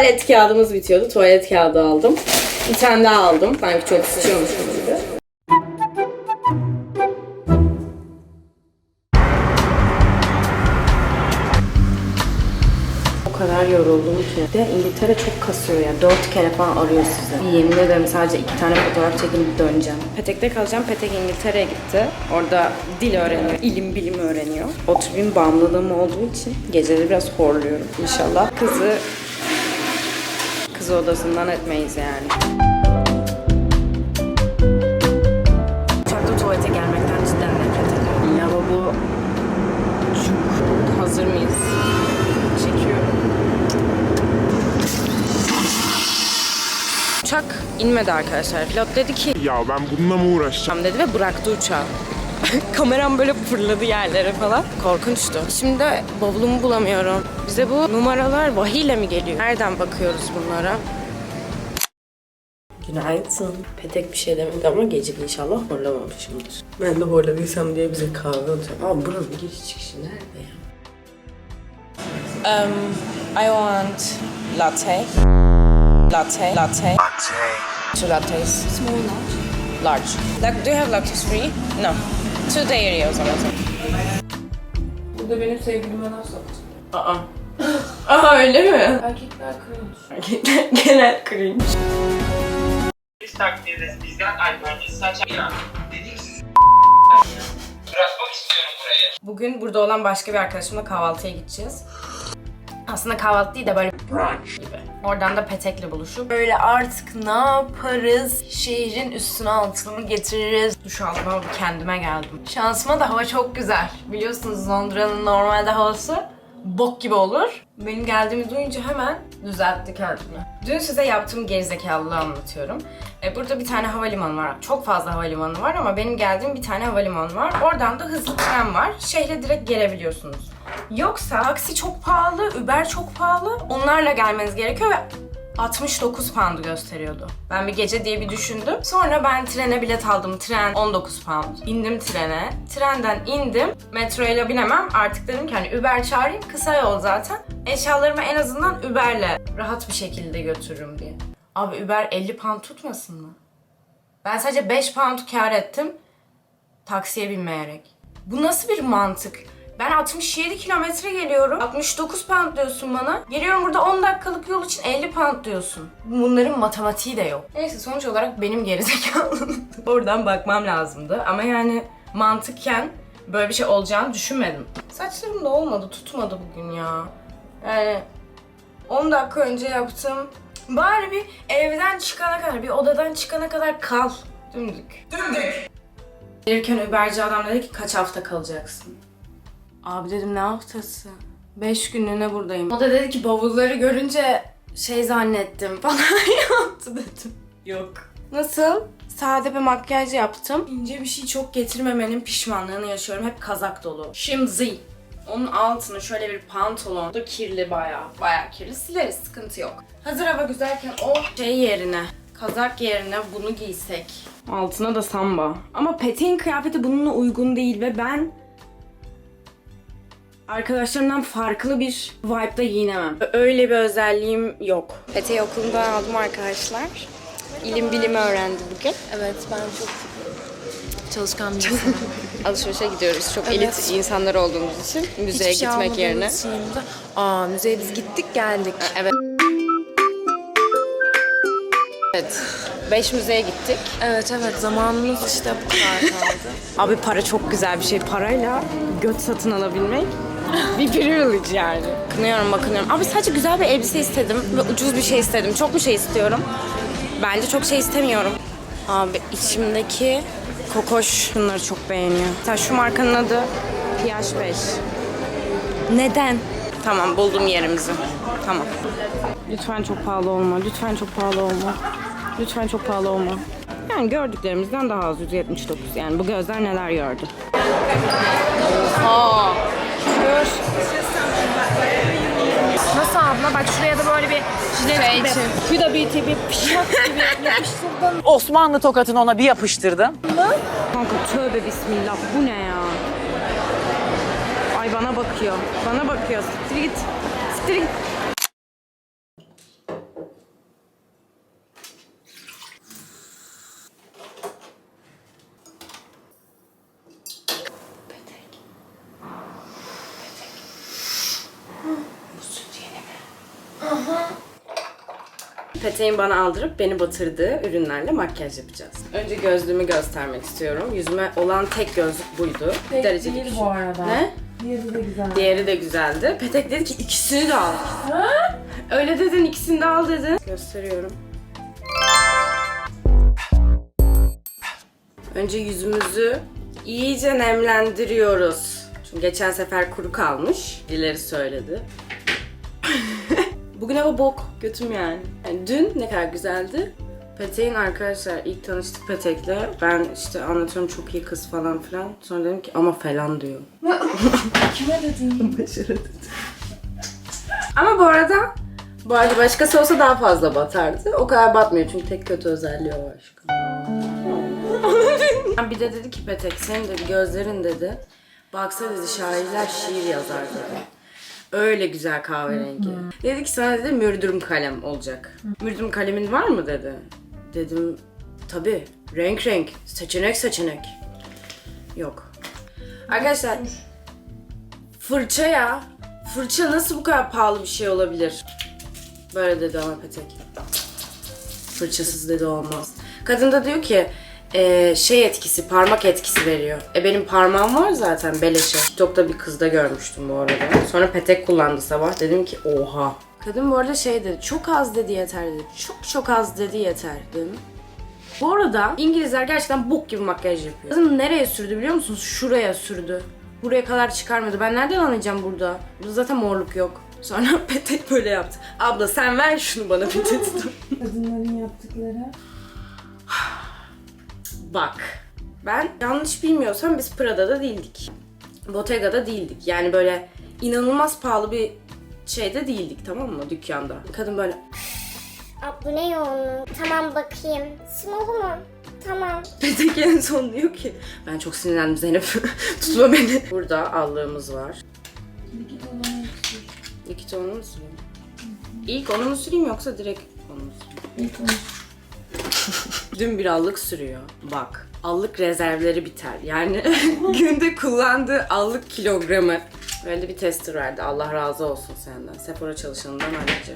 tuvalet kağıdımız bitiyordu. Tuvalet kağıdı aldım. Bir tane daha aldım. Sanki çok sıçıyormuşum gibi. O kadar yoruldum ki. De İngiltere çok kasıyor ya. Dört kere falan arıyor sizi. Yemin ederim sadece iki tane fotoğraf çekip döneceğim. Petek'te kalacağım. Petek İngiltere'ye gitti. Orada dil öğreniyor. ilim bilim öğreniyor. O tür bir bağımlılığım olduğu için geceleri biraz horluyorum. İnşallah kızı kızı odasından etmeyiz yani. Uçakta tuvalete gelmekten cidden nefret ediyorum. Lavabo çok hazır mıyız? Çekiyorum. Uçak inmedi arkadaşlar. Pilot dedi ki Ya ben bununla mı uğraşacağım? Dedi ve bıraktı uçağı. Kameram böyle fırladı yerlere falan. Korkunçtu. Şimdi de bavulumu bulamıyorum. Bize bu numaralar vahiyle mi geliyor? Nereden bakıyoruz bunlara? Günaydın. Petek bir şey demedi ama gece inşallah horlamamışımdır. Ben de horladıysam diye bize kahve alacağım. Ama buranın giriş çıkışı nerede ya? Um, I want latte. Latte. Latte. Two lattes. Small large. Large. Like, do you have lactose free? No. Two dairy o zaman. Burada benim sevgilime laf soktu. Aa. Aa öyle mi? Erkekler cringe. Genel cringe. Biz takdirde bizden alkolünüzü saçar. Dedik siz bırakmak istiyorum burayı. Bugün burada olan başka bir arkadaşımla kahvaltıya gideceğiz. Aslında kahvaltı değil de böyle gibi. Oradan da Petek'le buluşup böyle artık ne yaparız? Şehrin üstüne altını getiririz. Duş aldım ama kendime geldim. Şansıma da hava çok güzel. Biliyorsunuz Londra'nın normalde havası bok gibi olur. Benim geldiğimi duyunca hemen düzeltti kendimi. Dün size yaptığım gerizekalılığı anlatıyorum. E, burada bir tane havalimanı var. Çok fazla havalimanı var ama benim geldiğim bir tane havalimanı var. Oradan da hızlı tren var. Şehre direkt gelebiliyorsunuz. Yoksa taksi çok pahalı, Uber çok pahalı. Onlarla gelmeniz gerekiyor ve 69 pound gösteriyordu. Ben bir gece diye bir düşündüm. Sonra ben trene bilet aldım. Tren 19 pound. İndim trene. Trenden indim. Metro ile binemem. Artık dedim ki hani Uber çağırayım. Kısa yol zaten. Eşyalarımı en azından Uber'le rahat bir şekilde götürürüm diye. Abi Uber 50 pound tutmasın mı? Ben sadece 5 pound kar ettim. Taksiye binmeyerek. Bu nasıl bir mantık? Ben 67 kilometre geliyorum. 69 pound diyorsun bana. Geliyorum burada 10 dakikalık yol için 50 pound diyorsun. Bunların matematiği de yok. Neyse sonuç olarak benim gerizekalım. Oradan bakmam lazımdı. Ama yani mantıkken böyle bir şey olacağını düşünmedim. Saçlarım da olmadı, tutmadı bugün ya. Yani 10 dakika önce yaptım. Bari bir evden çıkana kadar, bir odadan çıkana kadar kal. Dümdük. Dümdük. Gelirken Uberci adam dedi ki kaç hafta kalacaksın? Abi dedim ne haftası? Beş günlüğüne buradayım. O da dedi ki bavulları görünce şey zannettim falan yaptı dedim. Yok. Nasıl? Sade bir makyaj yaptım. İnce bir şey çok getirmemenin pişmanlığını yaşıyorum. Hep kazak dolu. Şimdi onun altını şöyle bir pantolon. Da kirli bayağı. Bayağı kirli. Sileriz sıkıntı yok. Hazır hava güzelken o şey yerine kazak yerine bunu giysek. Altına da samba. Ama Petek'in kıyafeti bununla uygun değil ve ben arkadaşlarımdan farklı bir vibe'da giyinemem. Öyle bir özelliğim yok. Petek'i okulundan aldım arkadaşlar. İlim bilimi öğrendi bugün. Evet ben çok çalışkan bir insanım. Alışverişe gidiyoruz. Çok Evet. elit insanlar olduğumuz için müzeye Hiçbir şey gitmek almadığımız yerine. için Aa müzeye biz gittik geldik. Evet. Evet. Beş müzeye gittik. Evet evet zamanımız işte bu kadar kaldı. Abi para çok güzel bir şey. Parayla göt satın alabilmek bir privilege yani. Kınıyorum bakınıyorum. Abi sadece güzel bir elbise istedim ve ucuz bir şey istedim. Çok bir şey istiyorum. Bence çok şey istemiyorum. Abi içimdeki kokoş şunları çok beğeniyor. Mesela şu markanın adı PH5. Neden? Tamam buldum yerimizi. Tamam. Lütfen çok pahalı olma. Lütfen çok pahalı olma. Lütfen çok pahalı olma. Yani gördüklerimizden daha az 179. Yani bu gözler neler gördü. Aa. Gör. Nasıl abla? Bak şuraya da böyle bir jilet gibi. Şu da bir pişmak gibi yapıştırdın. Osmanlı tokatını ona bir yapıştırdım. Kanka tövbe bismillah bu ne ya? Ay bana bakıyor. Bana bakıyor. Siktir git. Siktir git. Peteğin bana aldırıp beni batırdığı ürünlerle makyaj yapacağız. Önce gözlüğümü göstermek istiyorum. Yüzüme olan tek gözlük buydu. Tek Dereceli değil küçük. bu arada. Ne? Diğeri de güzel. Diğeri de güzeldi. Petek dedi ki ikisini de al. Öyle dedin ikisini de al dedin. Gösteriyorum. Önce yüzümüzü iyice nemlendiriyoruz. Çünkü geçen sefer kuru kalmış. Birileri söyledi. Bugün hava bok. Götüm yani. yani. Dün ne kadar güzeldi. Petek'in arkadaşlar ilk tanıştık Petek'le. Ben işte anlatıyorum çok iyi kız falan filan. Sonra dedim ki ama falan diyor. Kime dedin? Ama bu arada bu arada başkası olsa daha fazla batardı. O kadar batmıyor çünkü tek kötü özelliği o aşkım. bir de dedi ki Petek senin dedi gözlerin dedi. Baksana dedi şairler şiir yazar dedi. Öyle güzel kahverengi. Dedi ki sana dedi mürdüm kalem olacak. Mürdüm kalemin var mı dedi. Dedim tabi renk renk seçenek seçenek. Yok. Arkadaşlar Fırça ya. Fırça nasıl bu kadar pahalı bir şey olabilir? Böyle dedi ama Petek. Fırçasız dedi olmaz. Kadın da diyor ki e, şey etkisi, parmak etkisi veriyor. E benim parmağım var zaten beleşe. TikTok'ta bir kızda görmüştüm bu arada. Sonra Petek kullandı sabah. Dedim ki oha. Kadın bu arada şey dedi, çok az dedi yeter dedi. Çok çok az dedi yeter dedim. Bu arada İngilizler gerçekten bok gibi makyaj yapıyor. Kızım nereye sürdü biliyor musunuz? Şuraya sürdü. Buraya kadar çıkarmadı. Ben nereden anlayacağım burada? Burada zaten morluk yok. Sonra Petek böyle yaptı. Abla sen ver şunu bana dedi. Kadınların yaptıkları. Bak. Ben yanlış bilmiyorsam biz Prada'da değildik. Bottega'da değildik. Yani böyle inanılmaz pahalı bir şeyde değildik tamam mı dükkanda. Kadın böyle Aa, bu ne yoğunluğu? Tamam bakayım. Smolu mu? Tamam. Petek en son diyor ki ben çok sinirlendim Zeynep tutma beni. Burada allığımız var. İki dolar yapıştır. İki tonunu mu süreyim? İlk onu mu süreyim yoksa direkt onu mu süreyim? İlk onu. Dün bir allık sürüyor. Bak allık rezervleri biter. Yani günde kullandığı allık kilogramı. Böyle bir tester verdi. Allah razı olsun senden. Sephora çalışanından ayrıca.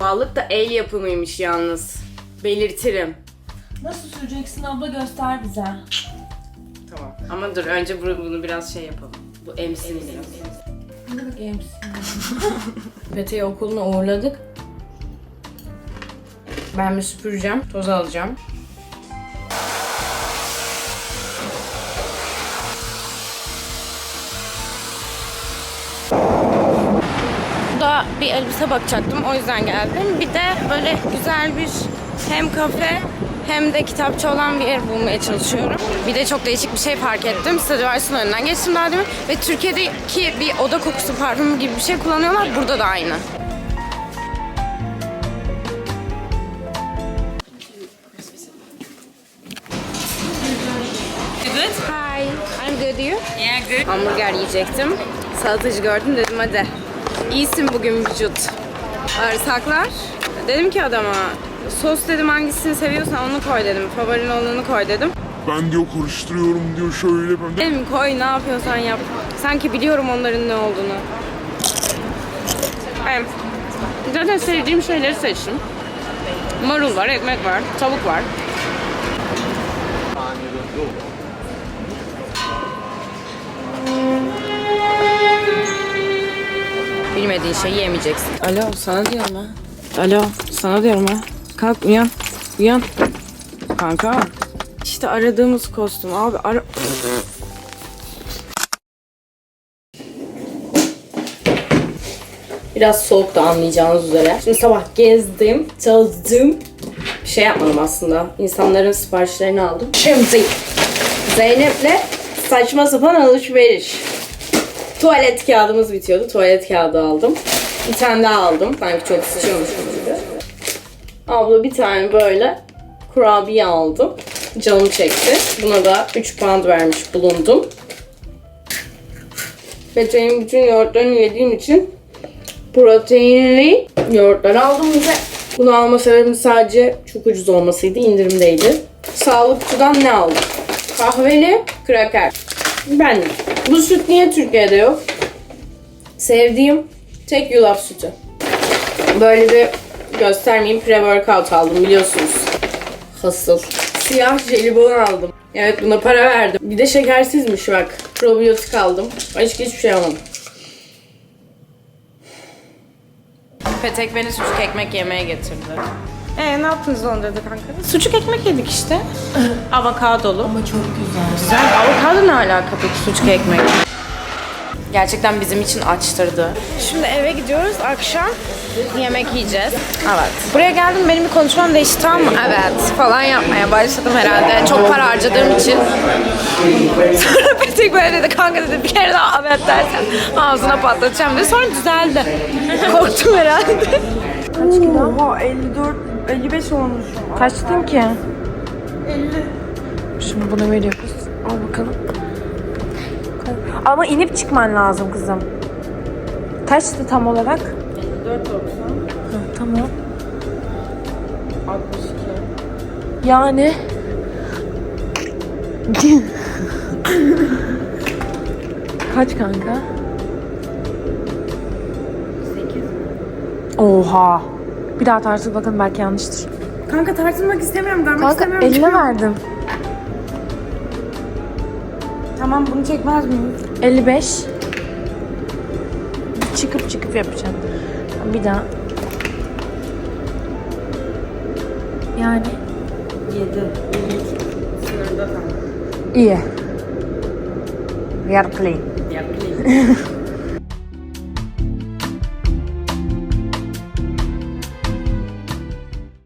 Allık da el yapımıymış yalnız. Belirtirim. Nasıl süreceksin abla göster bize. Tamam. Ama dur önce bunu, bunu biraz şey yapalım. Bu emsin. Ne demek emsin? Pete'yi okuluna uğurladık. Ben bir süpüreceğim, toz alacağım. Burada bir elbise bakacaktım, o yüzden geldim. Bir de böyle güzel bir hem kafe hem de kitapçı olan bir yer bulmaya çalışıyorum. Bir de çok değişik bir şey fark ettim. Stradivarius'un önünden geçtim daha demin ve Türkiye'deki bir oda kokusu parfümü gibi bir şey kullanıyorlar. Burada da aynı. You? Yeah, good. Hamburger yiyecektim. Salatacı gördüm dedim hadi. İyisin bugün vücut. Bağırsaklar. Dedim ki adama sos dedim hangisini seviyorsan onu koy dedim. Favorin olanı koy dedim. Ben diyor karıştırıyorum diyor şöyle ben. Dedim koy ne yapıyorsan yap. Sanki biliyorum onların ne olduğunu. Ben zaten sevdiğim şeyleri seçtim. Marul var, ekmek var, tavuk var. Bilmediğin şeyi yemeyeceksin. Alo sana diyorum ha. Alo sana diyorum ha. Kalk uyan. Uyan. Kanka. İşte aradığımız kostüm abi. Ara... Biraz soğuk da anlayacağınız üzere. Şimdi sabah gezdim, çalıştım. Bir şey yapmadım aslında. İnsanların siparişlerini aldım. Şimdi Zeynep'le saçma sapan alışveriş. Tuvalet kağıdımız bitiyordu. Tuvalet kağıdı aldım. Bir tane daha aldım. Sanki çok sıçıyormuşum gibi. Abla bir tane böyle kurabiye aldım. Canım çekti. Buna da 3 pound vermiş bulundum. Peteğin bütün yoğurtlarını yediğim için proteinli yoğurtlar aldım bize. Bunu alma sebebim sadece çok ucuz olmasıydı. indirimdeydi. Sağlıkçıdan ne aldım? Kahveli kraker. Ben Bu süt niye Türkiye'de yok? Sevdiğim Tek yulaf sütü. Böyle bir göstermeyeyim pre-workout aldım biliyorsunuz. Hasıl. Siyah jelibon aldım. Evet buna para verdim. Bir de şekersizmiş bak. Probiyotik aldım. Başka hiçbir şey almadım. Petek beni sucuk ekmek yemeye getirdi. Ee ne yaptınız Londra'da kanka? Sucuk ekmek yedik işte. Avokadolu. Ama çok güzel. Güzel. Avokado ne alaka peki sucuk ekmek? Gerçekten bizim için açtırdı. Şimdi eve gidiyoruz. Akşam yemek yiyeceğiz. Evet. Buraya geldim benim bir konuşmam değişti tamam mı? Evet falan yapmaya başladım herhalde. Çok para harcadığım için. Sonra Petek böyle dedi kanka dedi bir kere daha evet dersen ağzına patlatacağım dedi. Sonra düzeldi. Korktum herhalde. Kaç kilo? Oha 54, 55 olmuş. Kaçtın ki? 50. Şimdi bunu veriyoruz. Al bakalım. Ama inip çıkman lazım kızım. Kaçtı tam olarak? 54.90. Tamam. 62. Yani Kaç kanka? 8. Oha. Bir daha tartıl bakın belki yanlıştır. Kanka tartılmak istemiyorum. Görmek Kanka eline verdim. Tamam bunu çekmez miyim? 55. Çıkıp çıkıp yapacağım. Bir daha. Yani. 7. İyi. We are clean.